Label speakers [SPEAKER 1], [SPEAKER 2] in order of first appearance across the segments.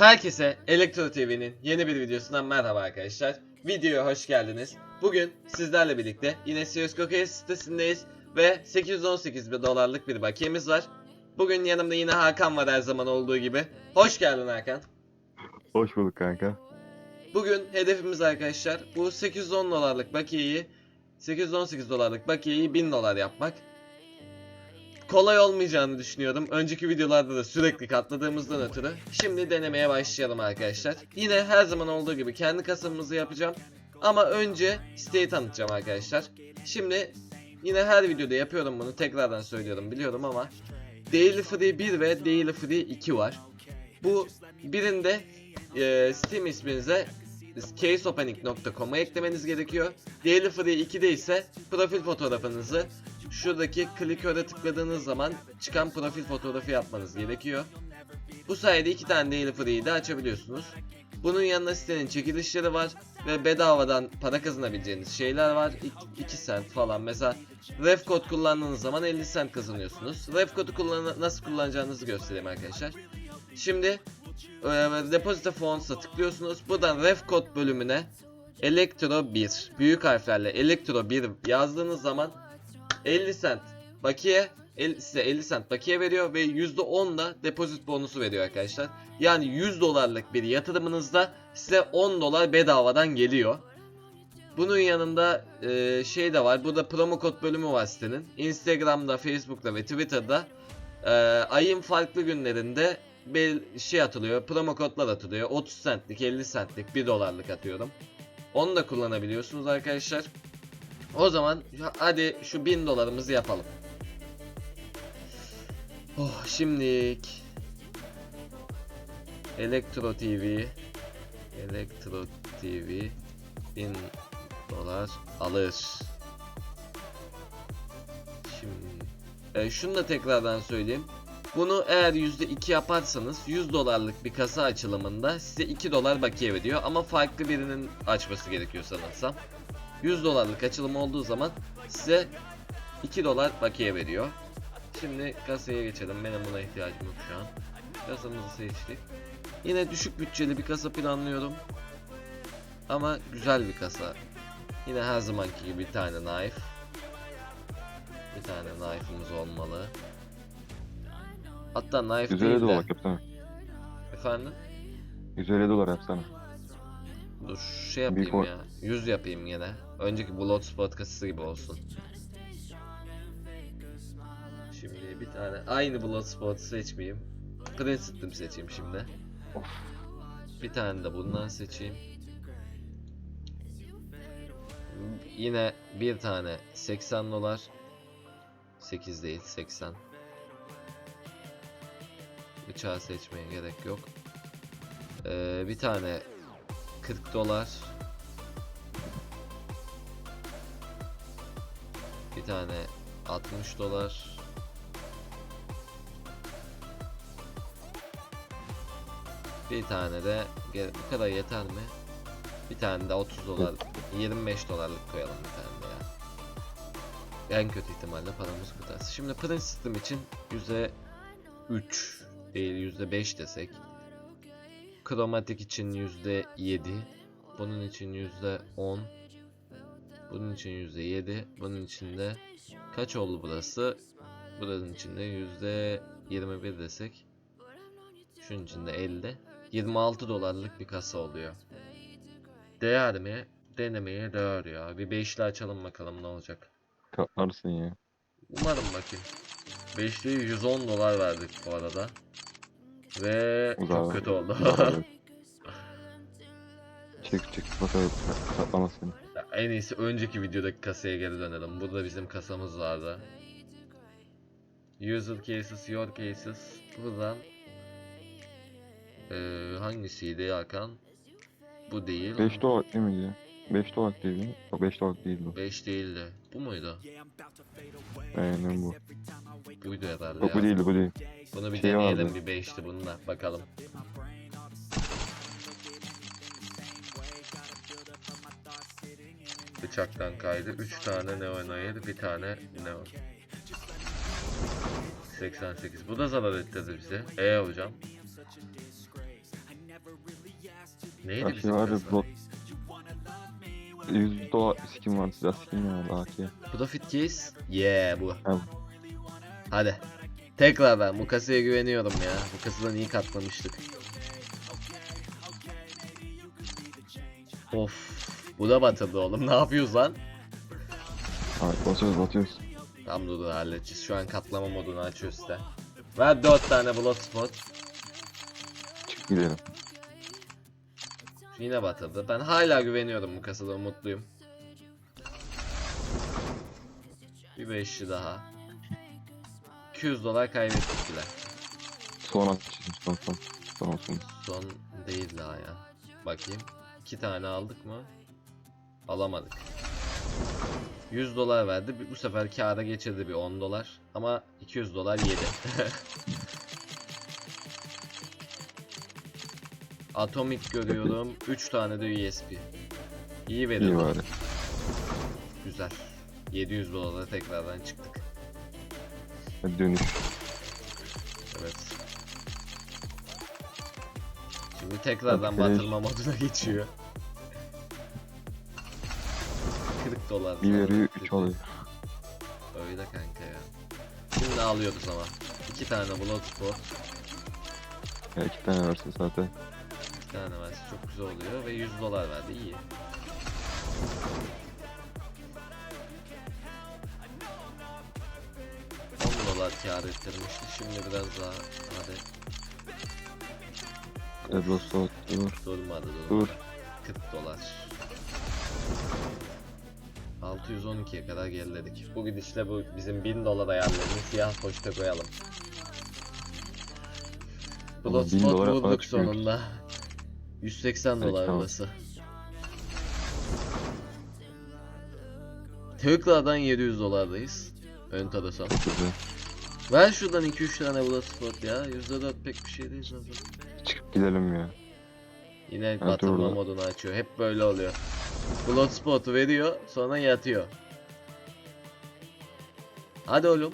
[SPEAKER 1] Herkese Elektro TV'nin yeni bir videosundan merhaba arkadaşlar. Videoya hoş geldiniz. Bugün sizlerle birlikte yine CSGO sitesindeyiz ve 818 bin dolarlık bir bakiyemiz var. Bugün yanımda yine Hakan var her zaman olduğu gibi. Hoş geldin Hakan.
[SPEAKER 2] Hoş bulduk kanka.
[SPEAKER 1] Bugün hedefimiz arkadaşlar bu 810 dolarlık bakiyeyi 818 dolarlık bakiyeyi 1000 dolar yapmak. Kolay olmayacağını düşünüyorum. Önceki videolarda da sürekli katladığımızdan ötürü. Şimdi denemeye başlayalım arkadaşlar. Yine her zaman olduğu gibi kendi kasamızı yapacağım. Ama önce siteyi tanıtacağım arkadaşlar. Şimdi yine her videoda yapıyorum bunu. Tekrardan söylüyorum biliyorum ama Daily Free 1 ve Daily Free 2 var. Bu birinde e, Steam isminize caseopening.com'a eklemeniz gerekiyor. Daily Free 2'de ise profil fotoğrafınızı şuradaki kliköre tıkladığınız zaman çıkan profil fotoğrafı yapmanız gerekiyor. Bu sayede iki tane Daily Free'yi de açabiliyorsunuz. Bunun yanında sitenin çekilişleri var ve bedavadan para kazanabileceğiniz şeyler var. 2 cent falan mesela ref kod kullandığınız zaman 50 cent kazanıyorsunuz. Ref kodu kullan nasıl kullanacağınızı göstereyim arkadaşlar. Şimdi e, Deposito Fonds'a tıklıyorsunuz. Buradan ref kod bölümüne Elektro 1 büyük harflerle Elektro 1 yazdığınız zaman 50 cent bakiye el- size 50 cent bakiye veriyor ve %10 da depozit bonusu veriyor arkadaşlar. Yani 100 dolarlık bir yatırımınızda size 10 dolar bedavadan geliyor. Bunun yanında e, şey de var. Burada promo kod bölümü var sitenin. Instagram'da, Facebook'ta ve Twitter'da e, ayın farklı günlerinde bel şey atılıyor. Promo kodlar atılıyor. 30 centlik, 50 centlik, 1 dolarlık atıyorum. Onu da kullanabiliyorsunuz arkadaşlar. O zaman hadi şu 1000 dolarımızı yapalım. Oh şimdilik Elektro TV Elektro TV 1000 dolar alır. Şimdi e, şunu da tekrardan söyleyeyim. Bunu eğer %2 yaparsanız 100 dolarlık bir kasa açılımında size 2 dolar bakiye veriyor ama farklı birinin açması gerekiyor sanırsam. 100 dolarlık açılım olduğu zaman size 2 dolar bakiye veriyor. Şimdi kasaya geçelim. Benim buna ihtiyacım yok şu an. Kasamızı seçtik. Yine düşük bütçeli bir kasa planlıyorum. Ama güzel bir kasa. Yine her zamanki gibi bir tane knife. Bir tane knife'ımız olmalı. Hatta knife
[SPEAKER 2] 150
[SPEAKER 1] değil de.
[SPEAKER 2] dolar yapsana.
[SPEAKER 1] Efendim?
[SPEAKER 2] 150 dolar yapsana.
[SPEAKER 1] Dur şey yapayım
[SPEAKER 2] ko-
[SPEAKER 1] ya. 100 yapayım yine. Önceki Bloodsport kasası gibi olsun. Şimdi bir tane aynı Bloodsport'u seçmeyeyim. Princeton seçeyim şimdi. Bir tane de bundan seçeyim. Yine bir tane 80 dolar. 8 değil 80. Bıçağı seçmeye gerek yok. Ee, bir tane 40 dolar. Tane 60 dolar. Bir tane de bu kadar yeter mi? Bir tane de 30 dolar, 25 dolarlık koyalım bir tane de ya. En kötü ihtimalle paramız kurtarsın. Şimdi Prince System için yüzde 3 değil yüzde 5 desek. Kromatik için yüzde 7. Bunun için yüzde 10. Bunun için yüzde 7. Bunun için de kaç oldu burası? Buranın içinde yüzde 21 desek. Şunun içinde 50. 26 dolarlık bir kasa oluyor. Değer mi? Denemeye değer ya. Bir beşli açalım bakalım ne olacak.
[SPEAKER 2] Katlarsın ya.
[SPEAKER 1] Umarım bakayım. Beşliği 110 dolar verdik bu arada. Ve çok
[SPEAKER 2] Uzağa-
[SPEAKER 1] kötü oldu.
[SPEAKER 2] Çık çık bakalım katlamasın.
[SPEAKER 1] En iyisi önceki videodaki kasaya geri dönelim. Burada bizim kasamız vardı. User cases, your cases. Buradan eee hangisiydi Hakan? Bu değil.
[SPEAKER 2] 5 dolar değil miydi? 5 dolar değil mi? Yok 5 dolar değil bu.
[SPEAKER 1] 5 değildi. Bu muydu?
[SPEAKER 2] Aynen bu.
[SPEAKER 1] Buydu herhalde
[SPEAKER 2] Yok bu
[SPEAKER 1] ya.
[SPEAKER 2] değil bu değil.
[SPEAKER 1] Bunu bir
[SPEAKER 2] Şey
[SPEAKER 1] deneyelim
[SPEAKER 2] vardı.
[SPEAKER 1] bir 5'ti bununla. Bakalım. Bıçaktan kaydı. 3 tane Neon Air, bir tane Neon. 88. Bu da zarar ettirdi bize. E hocam. Neydi
[SPEAKER 2] şey
[SPEAKER 1] bizim kasa?
[SPEAKER 2] blok. 100 dolar skin var silah skin ya AK.
[SPEAKER 1] Profit case? Yeah bu.
[SPEAKER 2] Ha.
[SPEAKER 1] Hadi. Tekrardan bu kasaya güveniyorum ya. Bu kasadan iyi katlamıştık. Of. Bu da batırdı oğlum. Ne yapıyoruz lan?
[SPEAKER 2] Hayır basıyoruz batıyoruz.
[SPEAKER 1] Tamam dur dur halledeceğiz. Şu an katlama modunu açıyoruz size. Ver 4 tane bloodspot.
[SPEAKER 2] Çık gidelim.
[SPEAKER 1] Yine batırdı. Ben hala güveniyorum bu kasada umutluyum. Bir beşli daha. 200 dolar kaybettik bile.
[SPEAKER 2] Son atışım son son. Son olsun.
[SPEAKER 1] Son değil daha ya. Bakayım. İki tane aldık mı? Alamadık. 100 dolar verdi. Bu sefer kâra geçirdi bir 10 dolar. Ama 200 dolar yedi. Atomic görüyorum. 3 tane de USB. İyi
[SPEAKER 2] İyi
[SPEAKER 1] veriyor.
[SPEAKER 2] bari.
[SPEAKER 1] Güzel. 700 dolara tekrardan çıktık.
[SPEAKER 2] Hadi dönüş.
[SPEAKER 1] Evet. Şimdi tekrardan batırma moduna geçiyor. Dolar.
[SPEAKER 2] Bir veriyor
[SPEAKER 1] dedi.
[SPEAKER 2] 3 alıyor.
[SPEAKER 1] Öyle kanka ya. Şimdi alıyoruz ama. İki tane bloodspot,
[SPEAKER 2] Ya iki tane versin zaten.
[SPEAKER 1] bir tane versi çok güzel oluyor ve 100 dolar verdi iyi. ...10 dolar kâr ettirmişti. Şimdi biraz daha... Hadi
[SPEAKER 2] dur.
[SPEAKER 1] durmadı durmadı.
[SPEAKER 2] Dur.
[SPEAKER 1] 40 dolar. 612'ye kadar geriledik. Bu gidişle bu bizim 1000 dolar ayarlarını siyah poşete koyalım.
[SPEAKER 2] Oğlum, 1000
[SPEAKER 1] Bloodspot
[SPEAKER 2] çıkmıyor.
[SPEAKER 1] sonunda. 180
[SPEAKER 2] Peki,
[SPEAKER 1] dolar burası. Tekrardan 700 dolardayız. Ön
[SPEAKER 2] güzel.
[SPEAKER 1] Ver şuradan 2-3 tane Bloodspot ya. %4 pek bir şey değil zaten.
[SPEAKER 2] Çıkıp gidelim ya.
[SPEAKER 1] Yine
[SPEAKER 2] Ha,
[SPEAKER 1] batırma modunu açıyor. Hep böyle oluyor. Bloodspot'u veriyor, sonra yatıyor. Hadi oğlum.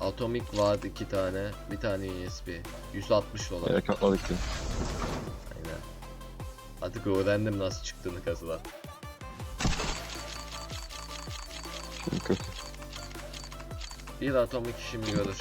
[SPEAKER 1] Atomic var iki tane, bir tane USB. 160 dolar.
[SPEAKER 2] Ayak atladık ya.
[SPEAKER 1] Aynen. Artık öğrendim nasıl çıktığını
[SPEAKER 2] kötü.
[SPEAKER 1] Bir atomik işimi görür.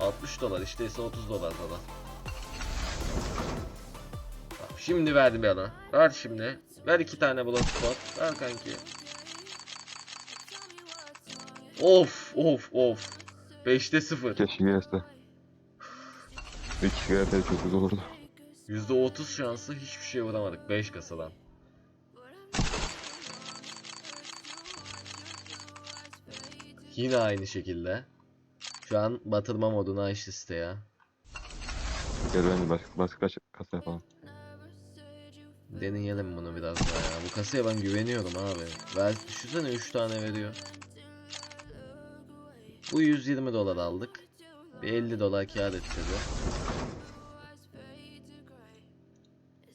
[SPEAKER 1] 60 dolar işte ise 30 dolar falan. Şimdi verdim yana. Ver şimdi. Ver iki tane block spot. Ver kanki. Of of of. 5'te 0.
[SPEAKER 2] Keşke gelse. Bir kişi gelse çok güzel olurdu.
[SPEAKER 1] %30 şansı hiçbir şey vuramadık 5 kasadan. Yine aynı şekilde. Şu an batırma modunu açtı site ya.
[SPEAKER 2] Gel bence başka, başka kasa yapalım.
[SPEAKER 1] Deneyelim bunu biraz daha ya. Bu kasaya ben güveniyorum abi. Ver, düşünsene 3 tane veriyor. Bu 120 dolar aldık. Bir 50 dolar kâr ettirdi.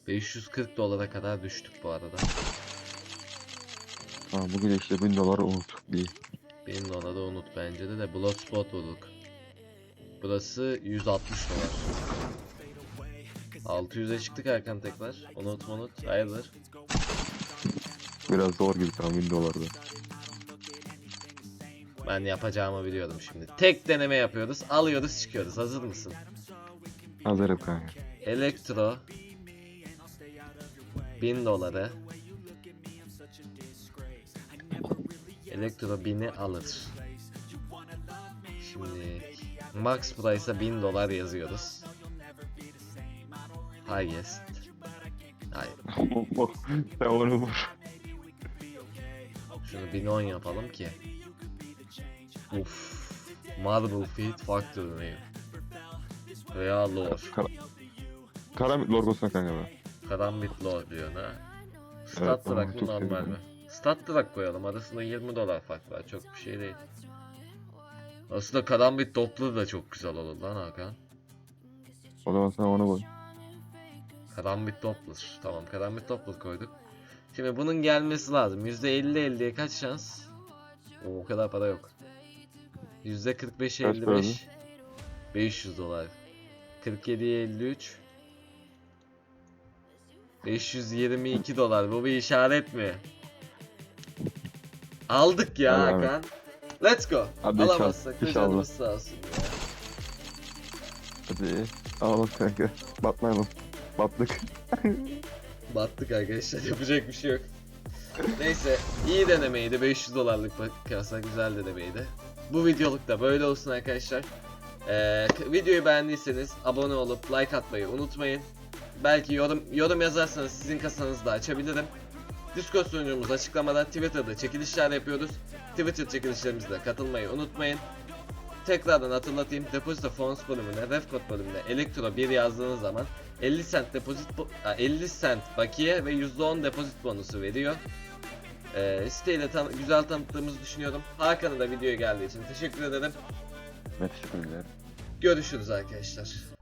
[SPEAKER 1] 540 dolara kadar düştük bu arada.
[SPEAKER 2] Tamam bugün işte 1000 doları unut. Bir.
[SPEAKER 1] 1000 doları unut bence de de Bloodspot bulduk. Burası 160 dolar. 600'e çıktık Erkan tekrar. Unut unut. Hayırdır?
[SPEAKER 2] Biraz zor gibi tamam 1000 dolarda.
[SPEAKER 1] Ben yapacağımı biliyorum şimdi. Tek deneme yapıyoruz. Alıyoruz çıkıyoruz. Hazır mısın?
[SPEAKER 2] Hazırım kanka.
[SPEAKER 1] Elektro 1000 doları Elektro 1000'i alır. Şimdi Max Price'a 1000 dolar yazıyoruz. Highest. Hayır.
[SPEAKER 2] Sen onu vur.
[SPEAKER 1] Şunu 1010 yapalım ki. Uf. Marble Feet Factor name. Veya Lore.
[SPEAKER 2] Kara... Karamit logosuna kanka ben.
[SPEAKER 1] Karambit Lore diyor ha.
[SPEAKER 2] Evet,
[SPEAKER 1] Stat
[SPEAKER 2] tamam,
[SPEAKER 1] Track mı normal mi? Stat Track koyalım. Arasında 20 dolar fark var. Çok bir şey değil. Aslında Karambit Doppler da çok güzel olur lan Hakan.
[SPEAKER 2] O zaman sen onu koy.
[SPEAKER 1] Karambit Doppler. Tamam Karambit Doppler koyduk. Şimdi bunun gelmesi lazım. %50-50'ye kaç şans? Oo, o kadar para yok. %45-55. 500 dolar. 47'ye 53. 522 dolar. Bu bir işaret mi? Aldık ya
[SPEAKER 2] abi.
[SPEAKER 1] Hakan. Let's go.
[SPEAKER 2] İnşallah,
[SPEAKER 1] Alamazsak da
[SPEAKER 2] inşallah.
[SPEAKER 1] canımız sağ olsun. ya.
[SPEAKER 2] Hadi. Alalım kanka. Batmayalım. Battık.
[SPEAKER 1] Battık arkadaşlar yapacak bir şey yok. Neyse iyi denemeydi 500 dolarlık kasa güzel denemeydi. Bu videoluk da böyle olsun arkadaşlar. Ee, videoyu beğendiyseniz abone olup like atmayı unutmayın. Belki yorum yorum yazarsanız sizin kasanızı da açabilirim. Discord sunucumuz açıklamada Twitter'da çekilişler yapıyoruz. Twitter çekilişlerimize katılmayı unutmayın. Tekrardan hatırlatayım. Deposito Fonds bölümüne, Refcode bölümüne Elektro 1 yazdığınız zaman 50 cent depozit bo- a, 50 cent bakiye ve %10 depozit bonusu veriyor. Ee, siteyi de tan- güzel tanıttığımızı düşünüyorum. Hakan'a da videoya geldiği için teşekkür ederim.
[SPEAKER 2] Ve teşekkürler.
[SPEAKER 1] Görüşürüz arkadaşlar.